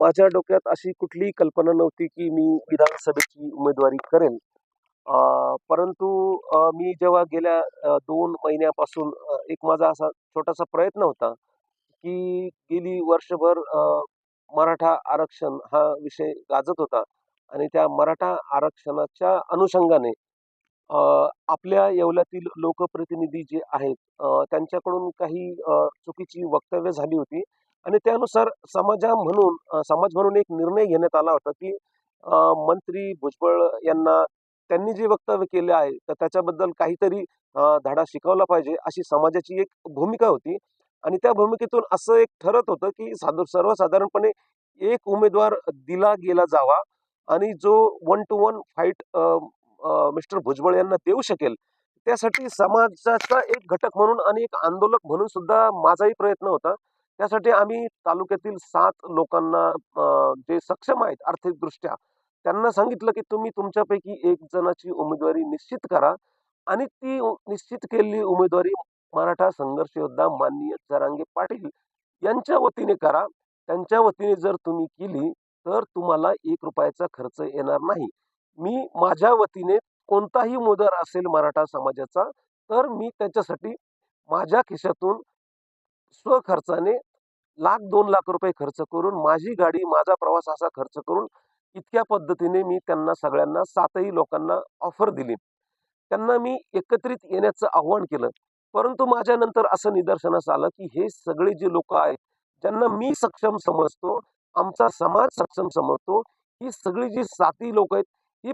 माझ्या डोक्यात अशी कुठलीही कल्पना नव्हती की मी विधानसभेची उमेदवारी करेन परंतु मी जेव्हा गेल्या दोन महिन्यापासून एक माझा असा छोटासा प्रयत्न होता, की गेली वर्षभर मराठा आरक्षण हा विषय गाजत होता आणि त्या मराठा आरक्षणाच्या अनुषंगाने आपल्या येवल्यातील लोकप्रतिनिधी जे आहेत त्यांच्याकडून काही चुकीची वक्तव्य झाली होती. आणि त्यानुसार समाजा म्हणून समाज म्हणून एक निर्णय घेण्यात आला होता, की मंत्री भुजबळ यांना त्यांनी जे वक्तव्य केले आहे, तर त्याच्याबद्दल काहीतरी धडा शिकवला पाहिजे, अशी समाजाची एक भूमिका होती आणि त्या भूमिकेतून असं एक ठरत होतं, की साध सर्वसाधारणपणे एक उमेदवार दिला गेला जावा आणि जो one two one fight mister Bhujbal यांना देऊ शकेल, त्यासाठी समाजाचा एक घटक म्हणून आणि एक आंदोलक म्हणून सुद्धा माझाही प्रयत्न होता. त्यासाठी आम्ही तालुक्यातील सात लोकांना जे सक्षम आहेत आर्थिकदृष्ट्या, त्यांना सांगितलं, की तुम्ही तुमच्यापैकी एक जणाची उमेदवारी निश्चित करा आणि ती निश्चित केलेली उमेदवारी मराठा संघर्ष योद्धा माननीय जरांगे पाटील यांच्या वतीने करा. त्यांच्या वतीने जर तुम्ही केली, तर तुम्हाला एक रुपयाचा खर्च येणार नाही. मी माझ्या वतीने कोणताही उमेदवार असेल मराठा समाजाचा, तर मी त्याच्यासाठी माझ्या खिशातून स्वखर्चाने लाख दोन लाख रुपये खर्च करून, माझी गाडी, माझा प्रवास असा खर्च करून, इतक्या पद्धतीने मी त्यांना सगळ्यांना सातही लोकांना ऑफर दिली. त्यांना मी एकत्रित येण्याचं आव्हान केलं. परंतु माझ्यानंतर असं निदर्शनास आलं, की हे सगळे जे लोक आहेत, ज्यांना मी सक्षम समजतो, आमचा समाज सक्षम समजतो, ही सगळी जी साती लोक आहेत, ही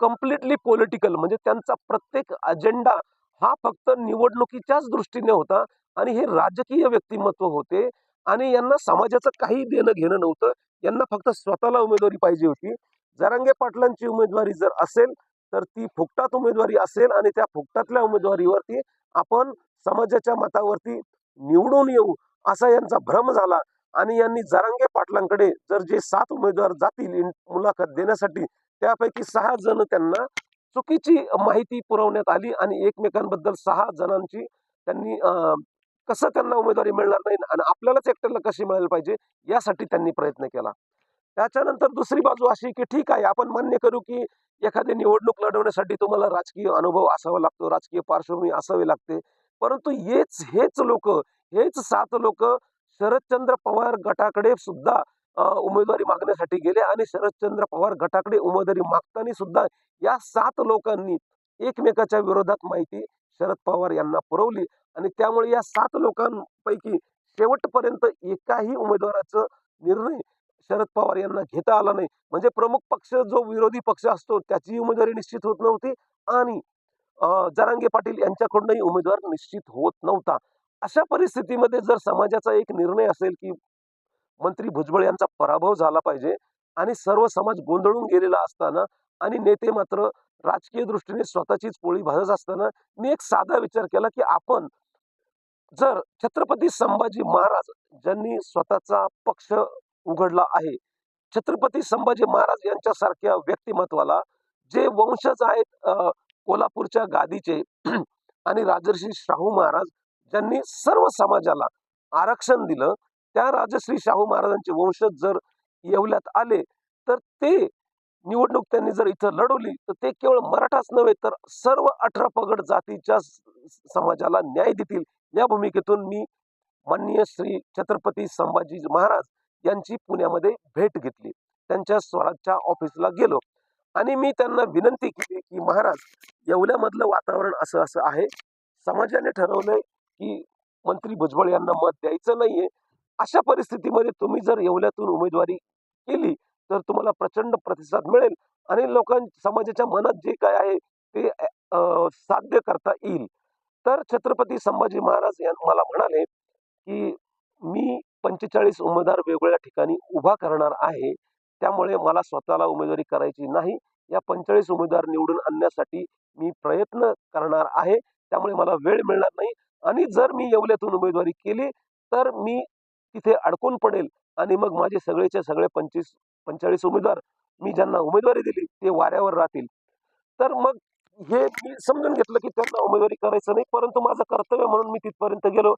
कम्प्लिटली पॉलिटिकल म्हणजे त्यांचा प्रत्येक अजेंडा हा फक्त निवडणुकीच्याच दृष्टीने होता आणि हे राजकीय व्यक्तिमत्व होते आणि यांना समाजाचं काही देणं-घेणं नव्हतं. यांना फक्त स्वतःला उमेदवारी पाहिजे होती. जरांगे पाटलांची उमेदवारी जर असेल, तर ती फुकटात उमेदवारी असेल आणि त्या फुकटातल्या उमेदवारीवरती आपण समाजाच्या मतावरती निवडून येऊ, असा यांचा भ्रम झाला आणि यांनी जरांगे पाटलांकडे जर जे सात उमेदवार जातील मुलाखत देण्यासाठी, त्यापैकी सहा जण त्यांना चुकीची माहिती पुरवण्यात आली आणि एकमेकांबद्दल सहा जणांची त्यांनी कसं त्यांना उमेदवारी मिळणार नाही आणि आपल्यालाच एकट्याला कशी मिळायला पाहिजे, यासाठी त्यांनी प्रयत्न केला. त्याच्यानंतर दुसरी बाजू अशी, की ठीक आहे, आपण मान्य करू, की एखादी निवडणूक लढवण्यासाठी तुम्हाला राजकीय अनुभव असावा लागतो, राजकीय पार्श्वभूमी असावी लागते. परंतु हेच हेच लोक हेच सात लोक शरदचंद्र पवार गटाकडे सुद्धा उमेदवारी मागण्यासाठी गेले आणि शरदचंद्र पवार गटाकडे उमेदवारी मागताना सुद्धा या सात लोकांनी एकमेकाच्या विरोधात माहिती शरद पवार यांना पुरवली आणि त्यामुळे या सात लोकांपैकी शेवटपर्यंत एकाही उमेदवाराचं निर्णय शरद पवार यांना घेता आला नाही. म्हणजे प्रमुख पक्ष जो विरोधी पक्ष असतो, त्याची उमेदवारी निश्चित होत नव्हती आणि जरांगे पाटील यांच्याकडूनही उमेदवार निश्चित होत नव्हता. अशा परिस्थितीमध्ये जर समाजाचा एक निर्णय असेल, की मंत्री भुजबळ यांचा पराभव झाला पाहिजे आणि सर्व समाज गोंधळून गेलेला असताना आणि नेते मात्र राजकीय दृष्टीने स्वतःचीच पोळी भाजत असताना, मी एक साधा विचार केला, की आपण जर छत्रपती संभाजी महाराज ज्यांनी स्वतःचा पक्ष उघडला आहे, छत्रपती संभाजी महाराज यांच्यासारख्या व्यक्तिमत्वाला जे वंशज आहेत कोल्हापूरच्या गादीचे आणि राजर्षी शाहू महाराज ज्यांनी सर्व समाजाला आरक्षण दिलं, त्या राजश्री शाहू महाराजांचे वंशज जर येवल्यात आले, तर ते निवडणूक त्यांनी जर इथं लढवली, तर ते केवळ मराठाच नव्हे, तर सर्व 18 पगड जातीच्या समाजाला न्याय देतील. या भूमिकेतून मी माननीय श्री छत्रपती संभाजी महाराज यांची पुण्यामध्ये भेट घेतली. त्यांच्या स्वराजच्या ऑफिसला गेलो आणि मी त्यांना विनंती केली, की महाराज येवल्यामधलं वातावरण असं-असं आहे. समाजाने ठरवलंय, की मंत्री भुजबळ यांना मत द्यायचं नाहीये. अशा परिस्थितीमध्ये तुम्ही जर येवल्यातून उमेदवारी केली, तर तुम्हाला प्रचंड प्रतिसाद मिळेल आणि लोकां समाजाच्या मनात जे काय आहे ते साध्य करता येईल. तर छत्रपती संभाजी महाराज यां मला म्हणाले, की मी 45 उमेदवार वेगवेगळ्या ठिकाणी उभा करणार आहे. त्यामुळे मला स्वतःला उमेदवारी करायची नाही. या 45 उमेदवार निवडून आणण्यासाठी मी प्रयत्न करणार आहे. त्यामुळे मला वेळ मिळणार नाही आणि जर मी येवल्यातून उमेदवारी केली, तर मी तिथे अडकून पडेल आणि मग माझे सगळेच्या सगळे 25 45 उमेदवार मी ज्यांना उमेदवारी दिली, ते वाऱ्यावर राहतील. तर मग हे मी समजून घेतलं, की त्यांना उमेदवारी करायचं नाही. परंतु माझं कर्तव्य म्हणून मी तिथपर्यंत गेलो.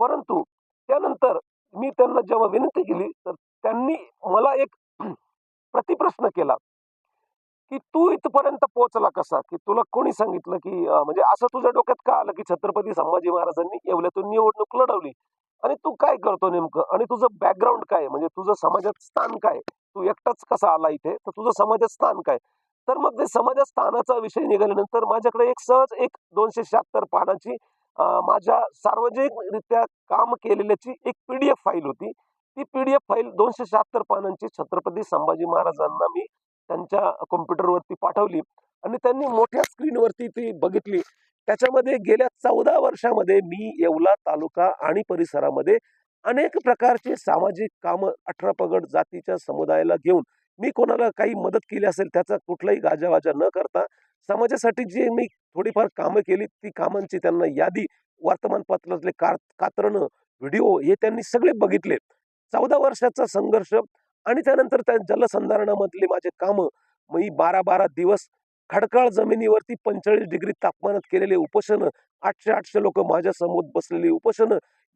परंतु त्यानंतर मी त्यांना जेव्हा विनंती केली, तर त्यांनी मला एक प्रतिप्रश्न केला की तू इथपर्यंत पोहोचला कसा की तुला कोणी सांगितलं की म्हणजे असं तुझ्या डोक्यात का आलं की छत्रपती संभाजी महाराजांनी येवल्यातून निवडणूक लढवली आणि तू काय करतो नेमकं? आणि तुझं बॅकग्राऊंड काय म्हणजे तुझं समाजात स्थान काय तू एकटाच कसा आला इथे? तर तुझं समाजात स्थान काय तर मग ते समाजात स्थानाचा विषय निघाल्यानंतर माझ्याकडे एक सहज एक दोनशे शहात्तर पानाची माझ्या सार्वजनिकरित्या काम केलेल्याची एक पीडीएफ फाईल होती. ती पीडीएफ फाईल दोनशे शहात्तर पानांची छत्रपती संभाजी महाराजांना मी त्यांच्या कॉम्प्युटरवरती पाठवली. आणि त्यांनी मोठ्या स्क्रीनवरती ती बघितली. त्याच्यामध्ये गेल्या चौदा वर्षामध्ये मी येवला तालुका आणि परिसरामध्ये अनेक प्रकारचे सामाजिक कामं अठरा पगड जातीच्या समुदायाला घेऊन मी कोणाला काही मदत केली असेल त्याचा कुठलाही गाजावाजा न करता समाजासाठी जी मी थोडीफार कामं केली ती कामांची त्यांना यादी वर्तमानपत्रातले कार कातरणं व्हिडिओ हे त्यांनी सगळे बघितले. चौदा वर्षाचा संघर्ष आणि त्यानंतर त्या जलसंधारणामधले माझे कामं मी बारा बारा दिवस खडकाळ जमिनीवरती पंचेचाळीस डिग्री तापमानात केलेले उपोषण आठशे आठशे लोक माझ्यासमोर बसलेली उपोषण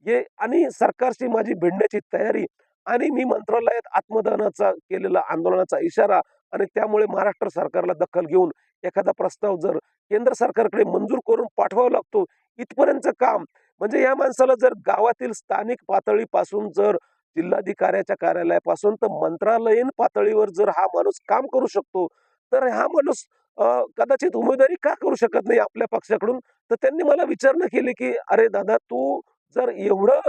हे आणि सरकारशी माझी भिडण्याची तयारी आणि मी मंत्रालयात आत्मदहनाचा केलेला आंदोलनाचा इशारा आणि त्यामुळे महाराष्ट्र सरकारला दखल घेऊन एखादा प्रस्ताव जर केंद्र सरकारकडे मंजूर करून पाठवावा लागतो इथपर्यंतचं काम म्हणजे या माणसाला जर गावातील स्थानिक पातळीपासून जर जिल्हाधिकाऱ्याच्या कार्यालयापासून तर मंत्रालयीन पातळीवर जर हा माणूस काम करू शकतो तर हा माणूस कदाचित उमेदवारी का करू शकत नाही आपल्या पक्षाकडून? तर त्यांनी मला विचारणा केली की अरे दादा तू जर एवढं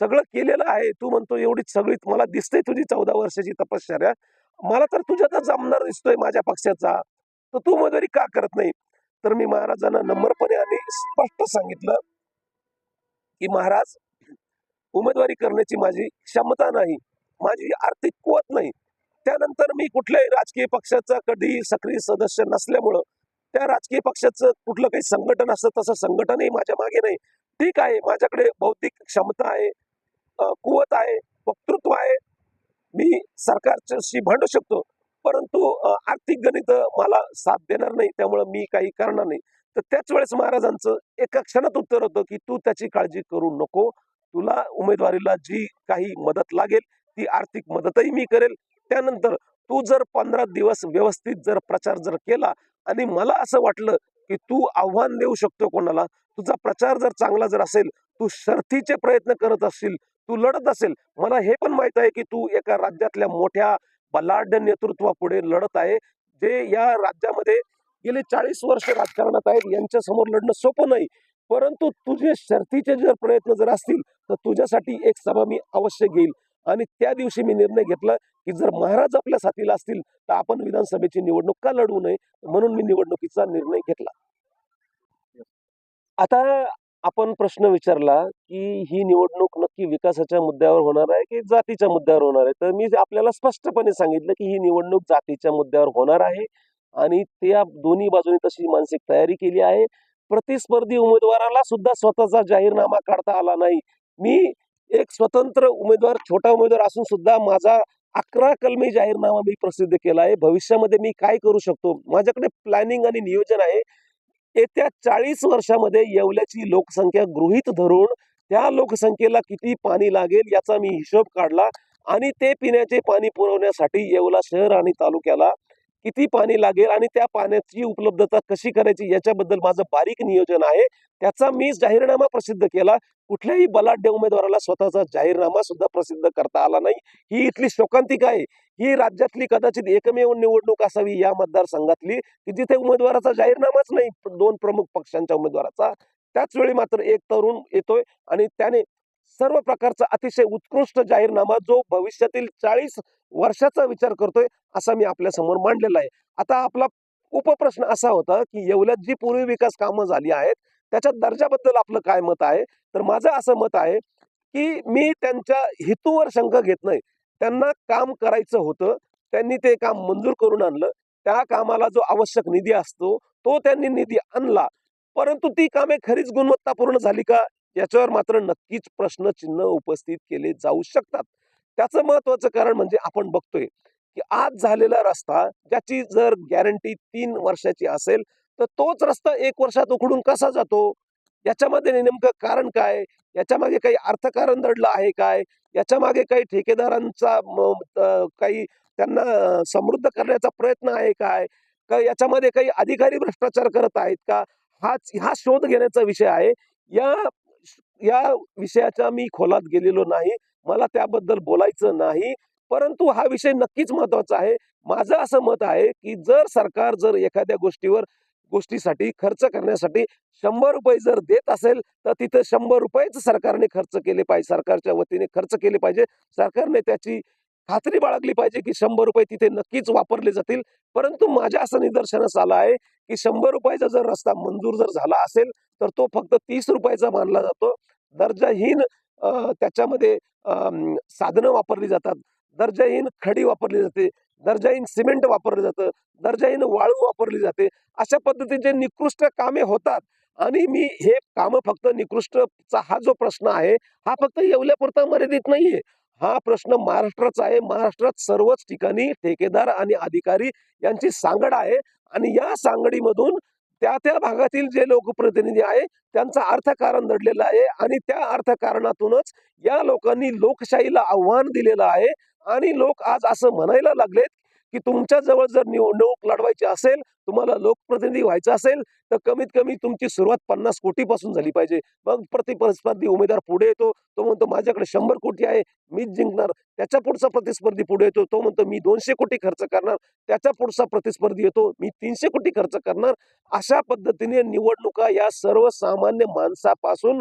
सगळं केलेलं आहे तू म्हणतो एवढी सगळी मला दिसतंय तुझी चौदा वर्षाची तपश्चर्या मला तर तुझ्यातच जमणार दिसतोय माझ्या पक्षाचा. तर तू उमेदवारी का करत नाही? तर मी महाराजांना नम्रपणे आणि स्पष्ट सांगितलं की महाराज उमेदवारी करण्याची माझी क्षमता नाही माझी आर्थिक कुवत नाही. त्यानंतर मी कुठल्याही राजकीय पक्षाचा कधी सक्रिय सदस्य नसल्यामुळं त्या राजकीय पक्षाचं कुठलं काही संघटन असतं तसं संघटनही माझ्या मागे नाही. ठीक आहे माझ्याकडे बौद्धिक क्षमता आहे कुवत आहे वक्तृत्व आहे. मी सरकारच्याशी भांडू शकतो परंतु आर्थिक गणित मला साथ देणार नाही त्यामुळं मी काही करणार नाही. तर त्याच वेळेस महाराजांचं एका क्षणात उत्तर होतं की तू त्याची काळजी करू नको. तुला उमेदवारीला जी काही मदत लागेल ती आर्थिक मदतही मी करेल. त्यानंतर तू जर पंधरा दिवस व्यवस्थित जर प्रचार जर केला आणि मला असं वाटलं की तू आव्हान देऊ शकतो कोणाला तुझा प्रचार जर चांगला जर असेल तू शर्थीचे प्रयत्न करत असशील तू लढत असेल मला हे पण माहीत आहे की तू एका राज्यातल्या मोठ्या बलाढ्य नेतृत्वापुढे लढत आहे जे या राज्यामध्ये गेले चाळीस वर्ष राजकारणात आहेत यांच्या समोर लढणं सोपं नाही. परंतु तुझे शर्थीचे जर प्रयत्न जर असतील तर तुझ्यासाठी एक सभा मी अवश्य घेईल. आणि त्या दिवशी मी निर्णय घेतला की जर महाराज आपल्या साथीला असतील तर आपण विधानसभेची निवडणूक का लढवू नये? म्हणून मी निवडणुकीचा निर्णय घेतला. आता आपण प्रश्न विचारला की ही निवडणूक नक्की विकासाच्या मुद्द्यावर होणार आहे की जातीच्या मुद्द्यावर होणार आहे? तर मी आपल्याला स्पष्टपणे सांगितलं की ही निवडणूक जातीच्या मुद्द्यावर होणार आहे आणि त्या दोन्ही बाजूनी तशी मानसिक तयारी केली आहे. प्रतिस्पर्धी उमेदवाराला सुद्धा स्वतःचा जाहीरनामा काढता आला नाही. मी एक स्वतंत्र उमेदवार छोटा उमेदवार असून सुद्धा माझा अकरा कलमी जाहीरनामा मी प्रसिद्ध केला आहे. भविष्यामध्ये मी काय करू शकतो? माझ्याकडे प्लॅनिंग आणि नियोजन आहे. येत्या चाळीस वर्षामध्ये येवल्याची लोकसंख्या गृहीत धरून त्या लोकसंख्येला किती पाणी लागेल याचा मी हिशोब काढला आणि ते पिण्याचे पाणी पुरवण्यासाठी येवला शहर आणि तालुक्याला किती पाणी लागेल आणि त्या पाण्याची उपलब्धता कशी करायची याच्याबद्दल माझं बारीक नियोजन आहे. त्याचा मी जाहीरनामा प्रसिद्ध केला. कुठल्याही बलाढ्य उमेदवाराला स्वतःचा जाहीरनामा सुद्धा प्रसिद्ध करता आला नाही. ही इथली शोकांतिका आहे. ही राज्यातली कदाचित एकमेव निवडणूक असावी या मतदारसंघातली की जिथे उमेदवाराचा जाहीरनामाच नाही दोन प्रमुख पक्षांच्या उमेदवाराचा. त्याच वेळी मात्र एक तरुण येतोय आणि त्याने सर्व प्रकारचा अतिशय उत्कृष्ट जाहीरनामा जो भविष्यातील चाळीस वर्षाचा विचार करतोय असा मी आपल्यासमोर मांडलेला आहे. आता आपला उपप्रश्न असा होता की येवल्यात जी पूर्वी विकास कामं झाली आहेत त्याच्या दर्जाबद्दल आपलं काय मत आहे? तर माझं असं मत आहे की मी त्यांच्या हेतूवर शंका घेत नाही. त्यांना काम करायचं होतं त्यांनी ते काम मंजूर करून आणलं. त्या कामाला जो आवश्यक निधी असतो तो त्यांनी निधी आणला. परंतु ती कामे खरीच गुणवत्तापूर्ण झाली का? याच्यावर मात्र नक्कीच प्रश्नचिन्ह उपस्थित केले जाऊ शकतात. त्याचं महत्वाचं कारण म्हणजे आपण बघतोय की आज झालेला रस्ता ज्याची जर गॅरंटी तीन वर्षाची असेल तर तोच रस्ता एक वर्षात उखडून कसा जातो? याच्यामध्ये नेमकं कारण काय? याच्यामागे काही अर्थकारण दडलं आहे काय? याच्यामागे काही ठेकेदारांचा काही त्यांना समृद्ध करण्याचा प्रयत्न आहे काय? का याच्यामध्ये काही अधिकारी भ्रष्टाचार करत आहेत का? हाच हा शोध घेण्याचा विषय आहे. या या विषयाच्या मी खोलात गेलेलो नाही. मला त्याबद्दल बोलायचं नाही. परंतु हा विषय नक्कीच महत्त्वाचा आहे. माझं असं मत आहे की जर सरकार जर एखाद्या गोष्टीवर गोष्टीसाठी खर्च करण्यासाठी शंभर रुपये जर देत असेल तर तिथं शंभर रुपयेच सरकारने खर्च केले पाहिजे सरकारच्या वतीने खर्च केले पाहिजे. सरकारने त्याची खात्री बाळगली पाहिजे की शंभर रुपये तिथे नक्कीच वापरले जातील. परंतु माझ्या असं निदर्शनास आलं आहे की शंभर रुपयाचा जर रस्ता मंजूर जर झाला असेल तर तो फक्त तीस रुपयाचा मानला जातो. दर्जाहीन त्याच्यामध्ये साधनं वापरली जातात. दर्जाहीन खडी वापरली जाते. दर्जाहीन सिमेंट वापरलं जातं दर्जाहीन वाळू वापरली जाते. अशा पद्धतीचे निकृष्ट कामे होतात. आणि मी हे कामं फक्त निकृष्टचा हा जो प्रश्न आहे हा फक्त येवल्यापुरता मर्यादित नाहीये. हा प्रश्न महाराष्ट्राचा आहे. महाराष्ट्रात सर्वच ठिकाणी ठेकेदार आणि अधिकारी यांची सांगड आहे. आणि या सांगडीमधून त्या त्या भागातील जे लोकप्रतिनिधी आहे त्यांचा अर्थकारण दडलेलं आहे. आणि त्या अर्थकारणातूनच या लोकांनी लोकशाहीला आव्हान दिलेलं आहे. आणि लोक आज असं म्हणायला लागलेत की तुमच्या जवळ जर निवडणूक लढवायची असेल तुम्हाला लोकप्रतिनिधी व्हायचं असेल तर कमीत कमी तुमची सुरुवात पन्नास कोटीपासून झाली पाहिजे. मग प्रतिस्पर्धी उमेदवार पुढे येतो तो म्हणतो माझ्याकडे शंभर कोटी आहे मीच जिंकणार. त्याच्या पुढचा प्रतिस्पर्धी पुढे येतो तो म्हणतो मी दोनशे कोटी खर्च करणार. त्याच्या पुढचा प्रतिस्पर्धी येतो मी तीनशे कोटी खर्च करणार. अशा पद्धतीने निवडणुका या सर्वसामान्य माणसापासून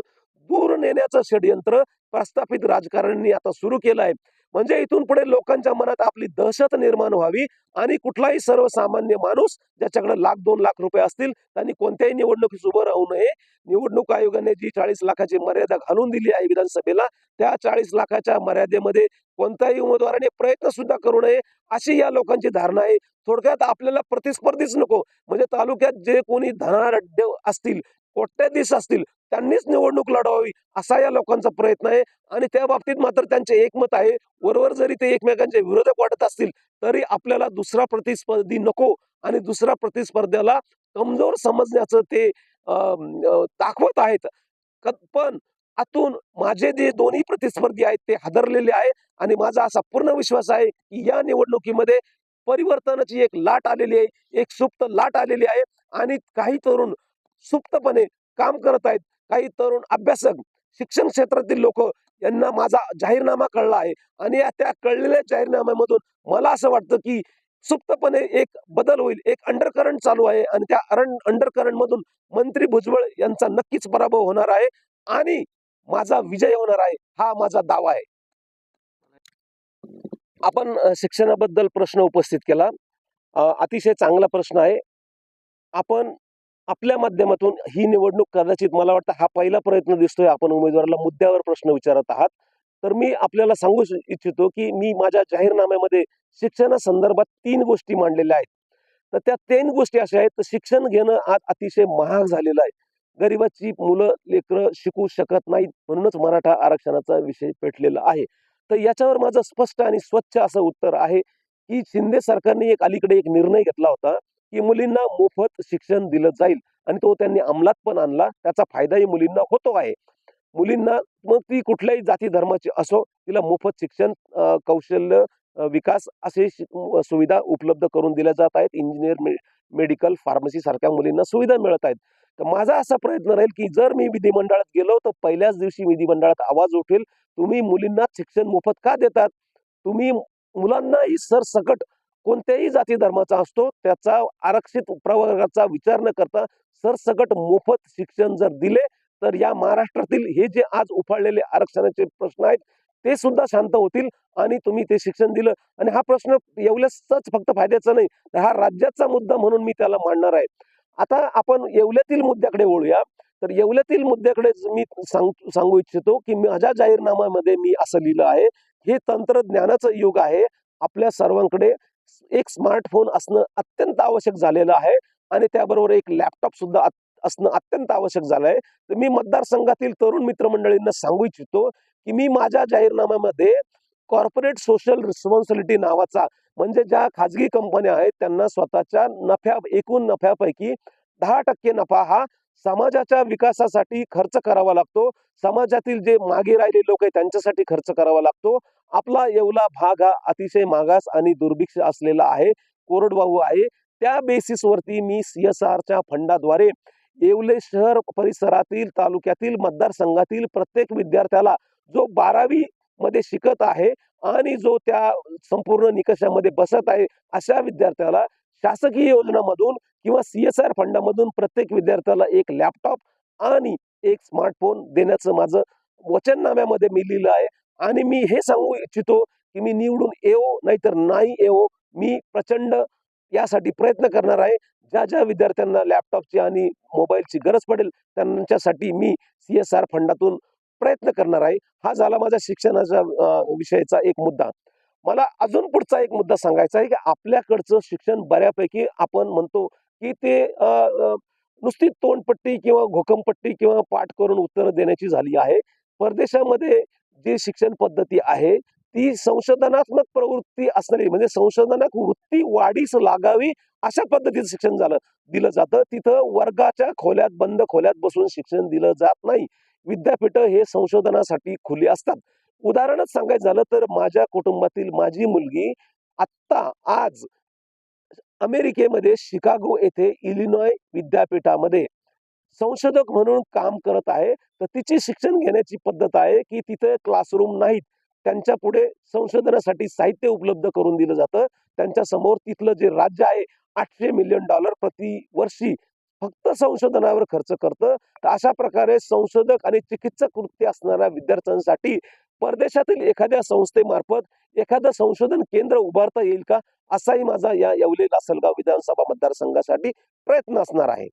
दूर नेण्याचं षडयंत्र प्रस्थापित राजकारण्यांनी आता सुरू केलं आहे. म्हणजे इथून पुढे लोकांच्या मनात आपली दहशत निर्माण व्हावी आणि कुठलाही सर्वसामान्य माणूस ज्याच्याकडे लाख दोन लाख रुपये असतील त्यांनी कोणत्याही निवडणुकीस उभं राहू नये. निवडणूक आयोगाने जी चाळीस लाखाची मर्यादा घालून दिली आहे विधानसभेला त्या चाळीस लाखाच्या मर्यादेमध्ये कोणत्याही उमेदवाराने प्रयत्न सुद्धा करू नये अशी या लोकांची धारणा आहे. थोडक्यात आपल्याला प्रतिस्पर्धीच नको. म्हणजे तालुक्यात जे कोणी धनाढ्य असतील कोट्याधीश असतील त्यांनीच निवडणूक लढवावी असा या लोकांचा प्रयत्न आहे. आणि त्या बाबतीत मात्र त्यांचे एकमत आहे. वरवर जरी ते एकमेकांचे विरोधक वाटत असतील तरी आपल्याला दुसरा प्रतिस्पर्धी नको आणि दुसऱ्या प्रतिस्पर्ध्याला कमजोर समजण्याचं ते अं, दाखवत आहेत. पण आतून माझे जे दोन्ही प्रतिस्पर्धी आहेत ते हादरलेले आहे. आणि माझा असा पूर्ण विश्वास आहे की या निवडणुकीमध्ये परिवर्तनाची एक लाट आलेली आहे एक सुप्त लाट आलेली आहे. आणि काही तरुण सुप्तपणे काम करत आहेत. काही तरुण अभ्यासक शिक्षण क्षेत्रातील लोक यांना माझा जाहीरनामा कळला आहे. आणि या त्या कळलेल्या जाहीरनाम्यामधून मला असं वाटतं की सुप्तपणे एक बदल होईल. एक अंडरकरंट चालू आहे आणि त्या अंडरकरंट मधून मंत्री भुजबळ यांचा नक्कीच पराभव होणार आहे आणि माझा विजय होणार आहे. हा माझा दावा आहे. आपण शिक्षणाबद्दल प्रश्न उपस्थित केला. अतिशय चांगला प्रश्न आहे. आपण आपल्या माध्यमातून ही निवडणूक कदाचित मला वाटतं हा पहिला प्रयत्न दिसतोय. आपण उमेदवाराला मुद्द्यावर प्रश्न विचारत आहात. तर मी आपल्याला सांगू इच्छितो की मी माझ्या जाहीरनाम्यामध्ये शिक्षणासंदर्भात तीन गोष्टी मांडलेल्या आहेत. तर त्या तीन गोष्टी अशा आहेत तर शिक्षण घेणं आज अतिशय महाग झालेलं आहे. गरिबाची मुलं लेकरं शिकू शकत नाहीत म्हणूनच मराठा आरक्षणाचा विषय पेटलेला आहे. तर याच्यावर माझं स्पष्ट आणि स्वच्छ असं उत्तर आहे की शिंदे सरकारने एक अलीकडे एक निर्णय घेतला होता. की मुलींना मोफत शिक्षण दिलं जाईल आणि तो त्यांनी अंमलात पण आणला. त्याचा फायदाही मुलींना होतो आहे. मुलींना मग ती कुठल्याही जाती धर्माची असो तिला मोफत शिक्षण कौशल्य विकास असे सुविधा उपलब्ध करून दिल्या जात आहेत. इंजिनियर मे मेडिकल फार्मसी सारख्या मुलींना सुविधा मिळत आहेत. तर माझा असा प्रयत्न राहील की जर मी विधिमंडळात गेलो तर पहिल्याच दिवशी विधिमंडळात आवाज उठेल तुम्ही मुलींना शिक्षण मोफत का देतात? तुम्ही मुलांनाही सरसकट कोणत्याही जाती धर्माचा असतो त्याचा आरक्षित प्रवर्गाचा विचार न करता सरसकट मोफत शिक्षण जर दिले तर या महाराष्ट्रातील हे जे आज उफाळलेले आरक्षणाचे प्रश्न आहेत ते सुद्धा शांत होतील आणि तुम्ही ते शिक्षण दिलं. आणि हा प्रश्न येवल्याचाच फक्त फायद्याचा नाही तर हा राज्याचा मुद्दा म्हणून मी त्याला मांडणार आहे. आता आपण येवल्यातील मुद्द्याकडे वळूया. तर येवल्यातील मुद्द्याकडे मी सांग सांगू इच्छितो की माझ्या जाहीरनाम्यामध्ये मी असं लिहिलं आहे हे तंत्रज्ञानाचं युग आहे. आपल्या सर्वांकडे एक स्मार्टफोन असणं अत्यंत आवश्यक झालेलं आहे आणि त्याबरोबर एक लॅपटॉप सुद्धा असणं अत्यंत आवश्यक झालं आहे. तर मी मतदारसंघातील तरुण मित्रमंडळींना सांगू इच्छितो की मी माझ्या जाहीरनाम्यामध्ये कॉर्पोरेट सोशल रिस्पॉन्सिबिलिटी नावाचा म्हणजे ज्या खाजगी कंपन्या आहेत त्यांना स्वतःच्या नफ्या एकूण नफ्यापैकी दहा टक्के नफा हा समाजाच्या विकासासाठी खर्च करावा लागतो. समाजातील जे मागे राहिले लोक आहेत त्यांच्यासाठी खर्च करावा लागतो. आपला येवला भाग हा अतिशय मागास आणि दुर्भिक्ष असलेला आहे. कोरडवाहू आहे. त्या बेसिसवरती मी सी एस आरच्या फंडाद्वारे येवले शहर परिसरातील तालुक्यातील मतदारसंघातील प्रत्येक विद्यार्थ्याला जो बारावी मध्ये शिकत आहे आणि जो त्या संपूर्ण निकषामध्ये बसत आहे अशा विद्यार्थ्याला शासकीय योजनामधून किंवा सी एस आर फंडामधून प्रत्येक विद्यार्थ्याला एक लॅपटॉप आणि एक स्मार्टफोन देण्याचं माझं वचननाम्यामध्ये मी लिहिलं आहे. आणि मी हे सांगू इच्छितो की मी निवडून येवो नाहीतर नाही येवो. मी प्रचंड यासाठी प्रयत्न करणार आहे. ज्या ज्या विद्यार्थ्यांना लॅपटॉपची आणि मोबाईलची गरज पडेल त्यांच्यासाठी मी सी एस आर फंडातून प्रयत्न करणार आहे. हा झाला माझ्या शिक्षणाच्या विषयाचा एक मुद्दा. मला अजून पुढचा एक मुद्दा सांगायचा आहे की आपल्याकडचं शिक्षण बऱ्यापैकी आपण म्हणतो की ते नुसती तोंडपट्टी किंवा घोकमपट्टी किंवा पाठ करून उत्तरं देण्याची झाली आहे. परदेशामध्ये जी शिक्षण पद्धती आहे ती संशोधनात्मक प्रवृत्ती असणारी म्हणजे संशोधनात्मक वृत्ती वाढीस लागावी अशा पद्धतीचं शिक्षण झालं. दिलं जातं. तिथं वर्गाच्या खोल्यात बंद खोल्यात बसून शिक्षण दिलं जात नाही. विद्यापीठ हे संशोधनासाठी खुली असतात. उदाहरणच सांगायचं झालं तर माझ्या कुटुंबातील माझी मुलगी आत्ता आज अमेरिकेमध्ये शिकागो येथे इलिनॉय विद्यापीठामध्ये संशोधक म्हणून काम करत आहे तर तिची शिक्षण घेण्याची पद्धत आहे की तिथे क्लासरूम नाहीत. त्यांच्या पुढे संशोधनासाठी साहित्य उपलब्ध करून दिलं जातं. त्यांच्यासमोर तिथलं जे राज्य आहे आठशे मिलियन डॉलर प्रतिवर्षी फक्त संशोधनावर खर्च करतं. तर अशा प्रकारे संशोधक आणि चिकित्सक वृत्ती असणाऱ्या विद्यार्थ्यांसाठी परदेशातील एखाद्या संस्थेमार्फत एखादं संशोधन केंद्र उभारता येईल का? असाही माझा या येवले लासलगाव विधानसभा मतदारसंघासाठी प्रयत्न असणार आहे.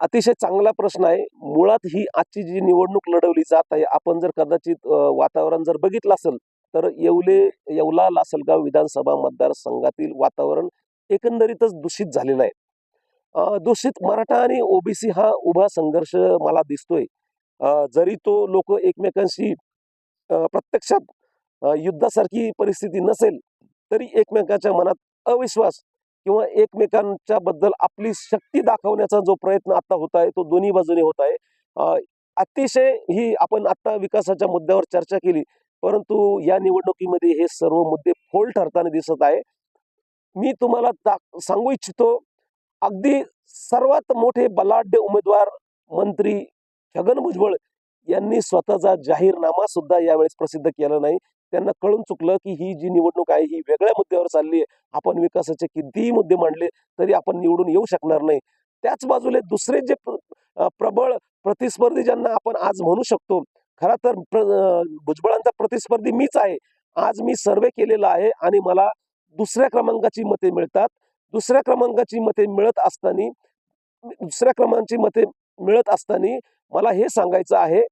अतिशय चांगला प्रश्न आहे. मुळात ही आजची जी निवडणूक लढवली जात आहे आपण जर कदाचित वातावरण जर बघितलं असेल तर येवले येवला लासलगाव विधानसभा मतदारसंघातील वातावरण एकंदरीतच दूषित झालेलं आहे. दूषित मराठा आणि ओबीसी हा उभा संघर्ष मला दिसतोय. जरी तो लोक एकमेकांशी प्रत्यक्षात युद्धासारखी परिस्थिती नसेल तरी एकमेकांच्या मनात अविश्वास किंवा एकमेकांच्या बद्दल आपली शक्ती दाखवण्याचा जो प्रयत्न आता होत आहे तो दोन्ही बाजूने होत आहे. अतिशय ही आपण आता विकासाच्या मुद्द्यावर चर्चा केली परंतु या निवडणुकीमध्ये हे सर्व मुद्दे फोल ठरताना दिसत आहे. मी तुम्हाला सांगू इच्छितो अगदी सर्वात मोठे बलाढ्य उमेदवार मंत्री छगन भुजबळ यांनी स्वतःचा जाहीरनामा सुद्धा यावेळेस प्रसिद्ध केला नाही. त्यांना कळून चुकलं की ही जी निवडणूक आहे ही वेगळ्या मुद्द्यावर चालली आहे. आपण विकासाचे कितीही मुद्दे मांडले तरी आपण निवडून येऊ शकणार नाही. त्याच बाजूला दुसरे जे प्रबळ प्रतिस्पर्धी ज्यांना आपण आज म्हणू शकतो खरा तर प्र- भुजबळांचा प्रतिस्पर्धी मीच आहे. आज मी सर्वे केलेला आहे आणि मला दुसऱ्या क्रमांकाची मते मिळतात. दुसऱ्या क्रमांकाची मते मिळत असताना दुसऱ्या क्रमांकाची मते मिळत असताना मला हे सांगायचं आहे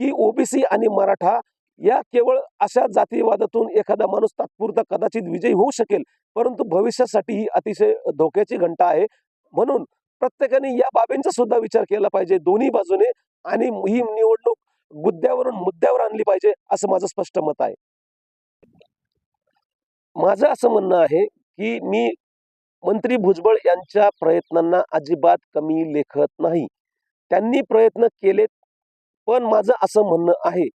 की ओबीसी आणि मराठा या केवळ अशा जातीयवादातून एखादा माणूस तात्पुरता कदाचित विजयी होऊ शकेल परंतु भविष्यासाठी ही अतिशय धोक्याची घंटा आहे. म्हणून प्रत्येकाने या बाबींचा सुद्धा विचार केला पाहिजे दोन्ही बाजूने आणि ही निवडणूक गुद्द्यावरून मुद्द्यावर आणली पाहिजे असं माझं स्पष्ट मत आहे. माझं असं म्हणणं आहे की मी मंत्री भुजबळ यांच्या प्रयत्नांना अजिबात कमी लेखत नाही. त्यांनी प्रयत्न केलेत पण माझं असं म्हणणं आहे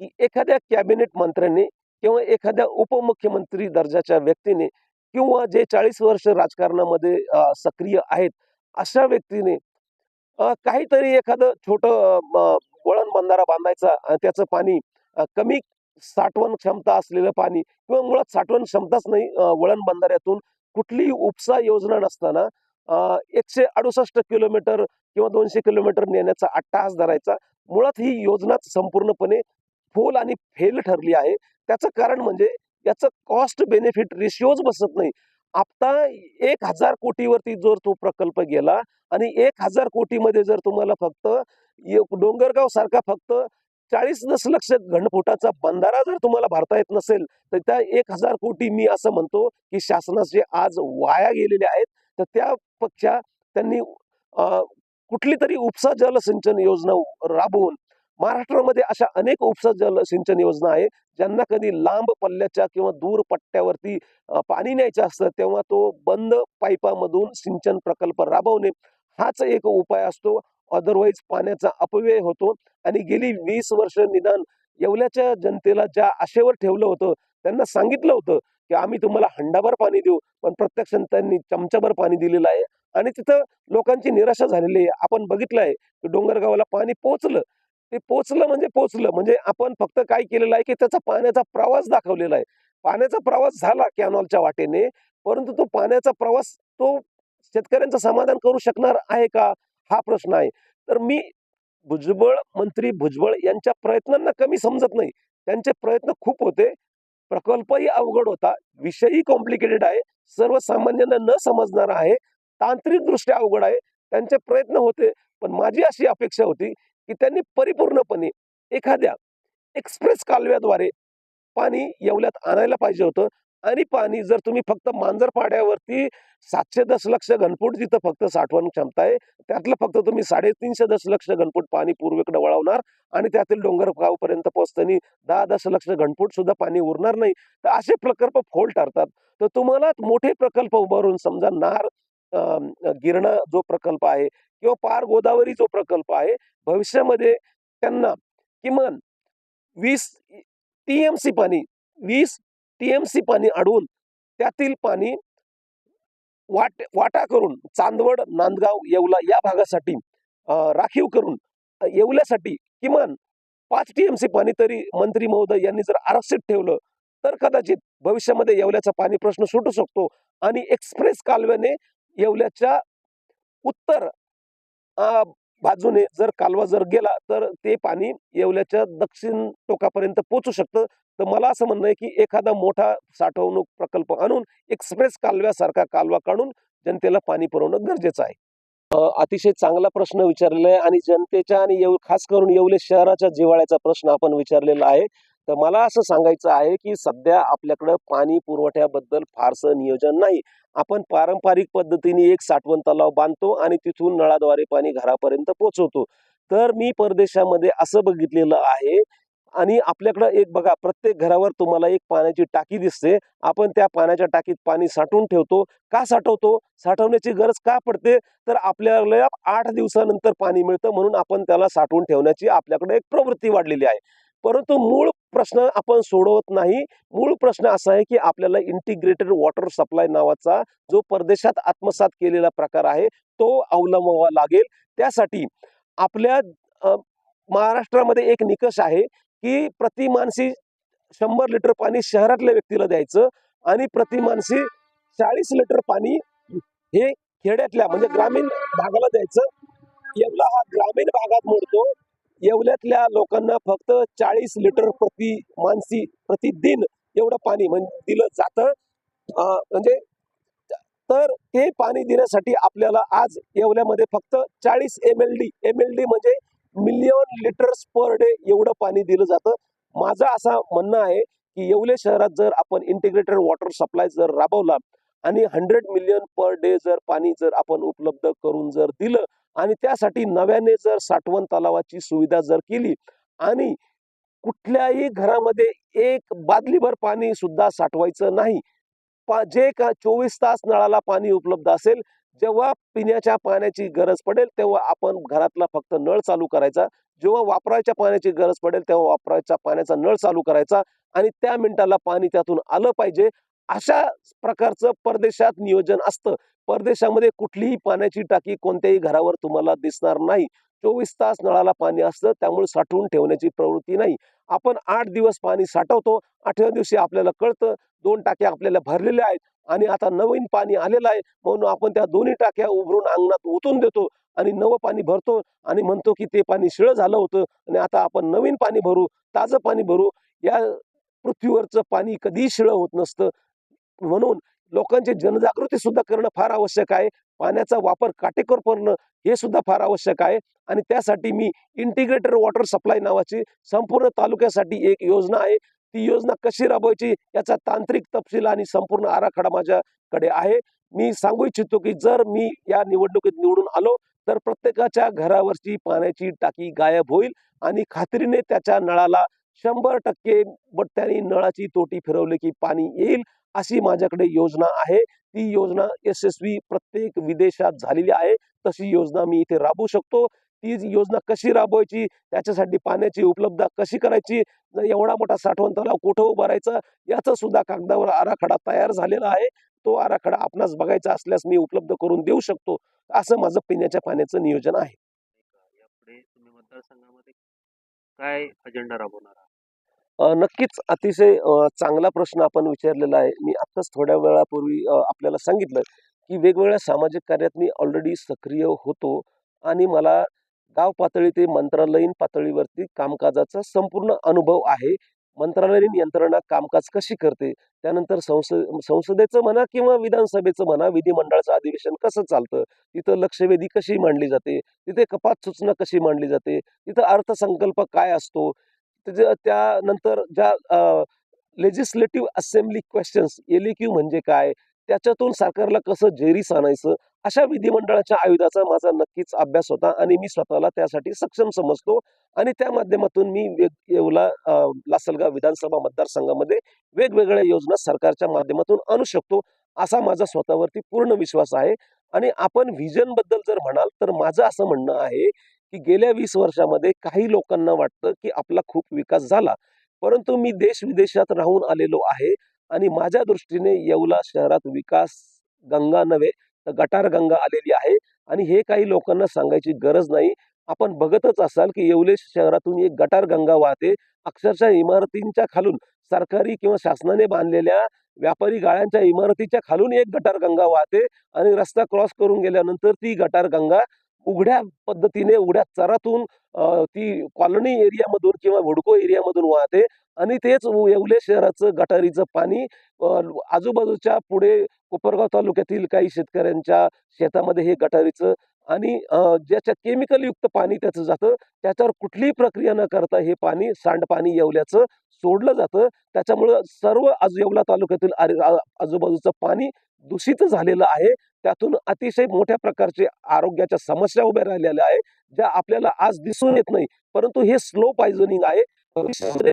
की एखाद्या कॅबिनेट मंत्र्याने किंवा एखाद्या उपमुख्यमंत्री दर्जाच्या व्यक्तीने किंवा जे चाळीस वर्ष राजकारणामध्ये सक्रिय आहेत अशा व्यक्तीने काहीतरी एखादं छोटं वळण बंधारा बांधायचा त्याचं पाणी कमी साठवण क्षमता असलेलं पाणी किंवा मुळात साठवण क्षमताच नाही वळण बंधाऱ्यातून कुठलीही उपसा योजना नसताना एकशे अडुसष्ट किलोमीटर किंवा दोनशे किलोमीटर नेण्याचा अट्टाहास धरायचा मुळात ही योजनाच संपूर्णपणे फोल आणि फेल ठरली आहे. त्याचं कारण म्हणजे याचं कॉस्ट बेनिफिट रेशिओज बसत नाही. आता एक हजार कोटीवरती जर तो प्रकल्प गेला आणि एक हजार कोटीमध्ये जर तुम्हाला फक्त डोंगरगाव सारखा फक्त चाळीस दशलक्ष घनफुटाचा बंधारा जर तुम्हाला भरता येत नसेल तर त्या एक हजार कोटी मी असं म्हणतो की शासनाचे आज वाया गेलेले आहेत तर त्यापेक्षा त्यांनी कुठली तरी उपसा जलसिंचन योजना राबवून महाराष्ट्रामध्ये अशा अनेक उपसा जलसिंचन योजना आहे ज्यांना कधी लांब पल्ल्याच्या किंवा दूर पट्ट्यावरती पाणी न्यायचं असतं तेव्हा तो बंद पाईपामधून सिंचन प्रकल्प राबवणे हाच एक उपाय असतो. अदरवाईज पाण्याचा अपव्यय होतो आणि गेली वीस वर्ष निदान येवल्याच्या जनतेला ज्या आशेवर ठेवलं होतं त्यांना सांगितलं होतं की आम्ही तुम्हाला हंडाभर पाणी देऊ पण प्रत्यक्ष त्यांनी चमचाभर पाणी दिलेलं आहे आणि तिथं लोकांची निराशा झालेली आहे. आपण बघितलं आहे की डोंगरगावाला पाणी पोचलं ते पोचलं म्हणजे पोचलं. म्हणजे आपण फक्त काय केलेलं आहे की त्याचा पाण्याचा प्रवास दाखवलेला आहे. पाण्याचा प्रवास झाला कॅनॉलच्या वाटेने परंतु तो पाण्याचा प्रवास तो शेतकऱ्यांचं समाधान करू शकणार आहे का? हा प्रश्न आहे. तर मी भुजबळ मंत्री भुजबळ यांच्या प्रयत्नांना कमी समजत नाही. त्यांचे प्रयत्न खूप होते. प्रकल्पही अवघड होता. विषयही कॉम्प्लिकेटेड आहे. सर्वसामान्यांना न समजणार आहे. तांत्रिकदृष्ट्या अवघड आहे. त्यांचे प्रयत्न होते. पण माझी अशी अपेक्षा होती की त्यांनी परिपूर्णपणे एखाद्या एक्सप्रेस कालव्याद्वारे पाणी येवल्यात आणायला पाहिजे होतं. आणि पाणी जर तुम्ही फक्त मांजरपाड्यावरती सातशे दशलक्ष घनफूट जिथं फक्त साठवण क्षमता आहे त्यातलं फक्त तुम्ही साडेतीनशे दशलक्ष घनफूट पाणी पूर्वेकडे वळवणार आणि त्यातील डोंगरगावपर्यंत पोहोचताना दहा दशलक्ष घनफूट सुद्धा पाणी उरणार नाही. तर असे प्रकल्प फोल ठरतात. तर तुम्हाला मोठे प्रकल्प उभारून समजा नार गिरणा जो प्रकल्प आहे किंवा पार गोदावरी जो प्रकल्प आहे भविष्यामध्ये त्यांना किमान वीस टीएमसी पाणी वीस टी एम सी पाणी अडवून त्यातील पाणी वाट वाटा करून चांदवड नांदगाव येवला या भागासाठी राखीव करून येवल्यासाठी किमान पाच टी एम सी पाणी तरी मंत्री महोदय यांनी जर आरक्षित ठेवलं तर कदाचित भविष्यामध्ये येवल्याचा पाणी प्रश्न सुटू शकतो आणि एक्सप्रेस कालव्याने येवल्याच्या उत्तर बाजूने जर कालवा जर गेला तर ते पाणी येवल्याच्या दक्षिण टोकापर्यंत पोचू शकतं. तर मला असं म्हणणं आहे की एखादा मोठा साठवणूक प्रकल्प आणून एक्सप्रेस कालव्यासारखा कालवा काढून जनतेला पाणी पुरवणं गरजेचं आहे. अतिशय चांगला प्रश्न विचारलेला आहे आणि जनतेच्या आणि येऊ खास करून येवले शहराच्या जिव्हाळ्याचा प्रश्न आपण विचारलेला आहे. तर मला असं सांगायचं आहे की सध्या आपल्याकडं पाणी पुरवठ्याबद्दल फारसं नियोजन नाही. आपण पारंपरिक पद्धतीने एक साठवण तलाव बांधतो आणि तिथून नळाद्वारे पाणी घरापर्यंत पोहोचवतो. तर मी परदेशामध्ये असं बघितलेलं आहे आणि आपल्याकडं एक बघा प्रत्येक घरावर तुम्हाला एक पाण्याची टाकी दिसते. आपण त्या पाण्याच्या टाकीत पाणी साठवून ठेवतो. का साठवतो? साठवण्याची गरज का पडते? तर आपल्याला आठ दिवसानंतर पाणी मिळतं म्हणून आपण त्याला साठवून ठेवण्याची आपल्याकडे एक प्रवृत्ती वाढलेली आहे. परंतु मूळ प्रश्न आपण सोडवत नाही. मूळ प्रश्न असा आहे की आपल्याला इंटिग्रेटेड वॉटर सप्लाय नावाचा जो परदेशात आत्मसात केलेला प्रकार आहे तो अवलंबावा लागेल. त्यासाठी आपल्या महाराष्ट्रामध्ये एक निकष आहे की प्रति मानसी शंभर लिटर पाणी शहरातल्या व्यक्तीला द्यायचं आणि प्रति मानसी चाळीस लिटर पाणी हे खेड्यातल्या म्हणजे ग्रामीण भागाला द्यायचं. एवढा हा ग्रामीण भागात मोडतो. येवल्यातल्या लोकांना फक्त चाळीस लिटर प्रति मानसी प्रतिदिन एवढं पाणी म्हणजे दिलं जातं. म्हणजे तर ते पाणी देण्यासाठी आपल्याला आज येवल्यामध्ये फक्त चाळीस M L D M L D म्हणजे मिलियन लिटर्स पर डे एवढं पाणी दिलं जातं. माझं असं म्हणणं आहे की येवले शहरात जर आपण इंटिग्रेटेड वॉटर सप्लाय जर राबवला आणि हंड्रेड मिलियन पर डे जर पाणी जर आपण उपलब्ध करून जर दिलं आणि त्यासाठी नव्याने जर साठवण तलावाची सुविधा जर केली आणि कुठल्याही घरामध्ये एक बादलीभर पाणी सुद्धा साठवायचं नाही पा जे का चोवीस तास नळाला पाणी उपलब्ध असेल जेव्हा पिण्याच्या पाण्याची गरज पडेल तेव्हा आपण घरातला फक्त नळ चालू करायचा. जेव्हा वापरायच्या पाण्याची गरज पडेल तेव्हा वापरायच्या पाण्याचा नळ चालू करायचा आणि त्या मिनिटाला पाणी त्यातून आलं पाहिजे. अशा प्रकारचं परदेशात नियोजन असतं. परदेशामध्ये कुठलीही पाण्याची टाकी कोणत्याही घरावर तुम्हाला दिसणार नाही. चोवीस तास नळाला पाणी असतं त्यामुळे साठवून ठेवण्याची प्रवृत्ती नाही. आपण आठ दिवस पाणी साठवतो आठव्या दिवशी आपल्याला कळतं दोन टाक्या आपल्याला भरलेल्या आहेत आणि आता नवीन पाणी आलेलं आहे. म्हणून आपण त्या दोन्ही टाक्या उभरून अंगणात ओतून देतो आणि नवं पाणी भरतो आणि म्हणतो की ते पाणी शिळं झालं होतं आणि आता आपण नवीन पाणी भरू ताजं पाणी भरू. या पृथ्वीवरचं पाणी कधीही शिळं होत नसतं. म्हणून लोकांची जनजागृती सुद्धा करणं फार आवश्यक आहे. पाण्याचा वापर काटेकोर करणं हे सुद्धा फार आवश्यक आहे. आणि त्यासाठी मी इंटिग्रेटेड वॉटर सप्लाय नावाची संपूर्ण तालुक्यासाठी एक योजना आहे. ती योजना कशी राबवायची याचा तांत्रिक तपशील आणि संपूर्ण आराखडा माझ्याकडे आहे. मी सांगू इच्छितो की जर मी या निवडणुकीत निवडून आलो तर प्रत्येकाच्या घरावरची पाण्याची टाकी गायब होईल आणि खात्रीने त्याच्या नळाला शंभर टक्के बट नळाची तोटी फिरवली की पाणी येईल. अशी माझ्याकडे योजना आहे. ती योजना यशस्वी प्रत्येक विदेशात झालेली आहे. तशी योजना मी इथे राबवू शकतो. ती योजना कशी राबवायची? त्याच्यासाठी पाण्याची उपलब्धता कशी करायची? एवढा मोठा साठवण तलाव कुठं उभारायचा याचा सुद्धा कागदावर आराखडा तयार झालेला आहे. तो आराखडा आपणास बघायचा असल्यास मी उपलब्ध करून देऊ शकतो. असं माझं पिण्याच्या पाण्याचं नियोजन आहे. मतदारसंघामध्ये काय अजेंडा राबवणार नक्कीच अतिशय चांगला प्रश्न आपण विचारलेला आहे. मी आत्ताच थोड्या वेळापूर्वी आपल्याला सांगितलं की वेगवेगळ्या सामाजिक कार्यात मी ऑलरेडी सक्रिय होतो आणि मला गाव पातळी ते मंत्रालयीन पातळीवरती कामकाजाचा संपूर्ण अनुभव आहे. मंत्रालयीन यंत्रणा कामकाज कशी करते? त्यानंतर संसद संसदेचं म्हणा किंवा विधानसभेचं म्हणा विधिमंडळाचं अधिवेशन कसं चालतं? तिथं लक्षवेधी कशी मांडली जाते? तिथे कपात सूचना कशी मांडली जाते? तिथं अर्थसंकल्प काय असतो? त्यानंतर ज्या legislative assembly questions L Q म्हणजे काय? त्याच्यातून सरकारला कसं जेरीस आणायचं? अशा विधिमंडळाच्या आयुधाचा माझा नक्कीच अभ्यास होता आणि मी स्वतःला त्यासाठी सक्षम समजतो आणि त्या माध्यमातून मी येऊला लासलगाव विधानसभा मतदारसंघामध्ये वेगवेगळ्या योजना सरकारच्या माध्यमातून आणू शकतो असा माझा स्वतःवरती पूर्ण विश्वास आहे. आणि आपण व्हिजनबद्दल जर म्हणाल तर माझं असं म्हणणं आहे की गेल्या वीस वर्षामध्ये काही लोकांना वाटतं की आपला खूप विकास झाला. परंतु मी देश विदेशात राहून आलेलो आहे आणि माझ्या दृष्टीने येवला शहरात विकास गंगा नव्हे तर गटार गंगा आलेली आहे आणि हे काही लोकांना सांगायची गरज नाही. आपण बघतच असाल की येवले शहरातून एक गटार गंगा वाहते. अक्षरशः इमारतींच्या खालून सरकारी किंवा शासनाने बांधलेल्या व्यापारी गाळ्यांच्या इमारतीच्या खालून एक गटार गंगा वाहते आणि रस्ता क्रॉस करून गेल्यानंतर ती गटार गंगा उघड्या पद्धतीने उघड्या चरातून ती कॉलनी एरियामधून किंवा हुडको एरियामधून वाहते आणि तेच येवले शहराचं गटारीचं पाणी आजूबाजूच्या पुढे कोपरगाव तालुक्यातील काही शेतकऱ्यांच्या शेतामध्ये हे गटारीचं आणि ज्याच्या केमिकलयुक्त पाणी त्याचं जातं त्याच्यावर कुठलीही प्रक्रिया न करता हे पाणी सांडपाणी येवल्याचं सोडलं जातं. त्याच्यामुळं सर्व आज येवला तालुक्यातील आजूबाजूचं पाणी दूषित झालेलं आहे. त्यातून अतिशय मोठ्या प्रकारचे आरोग्याच्या समस्या उभ्या राहिलेल्या आहे ज्या आपल्याला आज दिसून येत नाही. परंतु हे स्लो पॉयझनिंग आहे.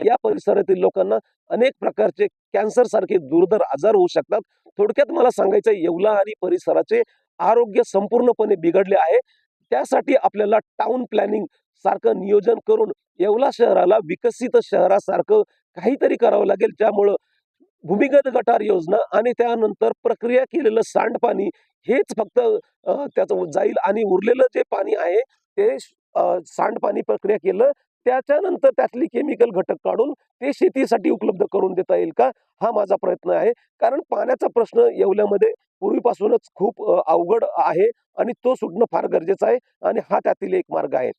या परिसरातील लोकांना अनेक प्रकारचे कॅन्सर सारखे दुर्धर आजार होऊ शकतात. थोडक्यात मला सांगायचं येवला आणि परिसराचे आरोग्य संपूर्णपणे बिघडले आहे. त्यासाठी आपल्याला टाउन प्लॅनिंग सारखं नियोजन करून येवला शहराला विकसित शहरासारखं काहीतरी करावं लागेल. ज्यामुळं भूमिगत गटार योजना आणि त्यानंतर प्रक्रिया केलेलं सांडपाणी हेच फक्त त्याचं जाईल आणि उरलेलं जे पाणी आहे ते सांडपाणी प्रक्रिया केलं. त्याच्यानंतर त्यातली केमिकल घटक काढून ते शेतीसाठी उपलब्ध करून देता येईल का? हा माझा प्रयत्न आहे. कारण पाण्याचा प्रश्न येवल्यामध्ये पूर्वीपासूनच खूप अवघड आहे आणि तो सुटणं फार गरजेचं आहे आणि हा त्यातील एक मार्ग आहे.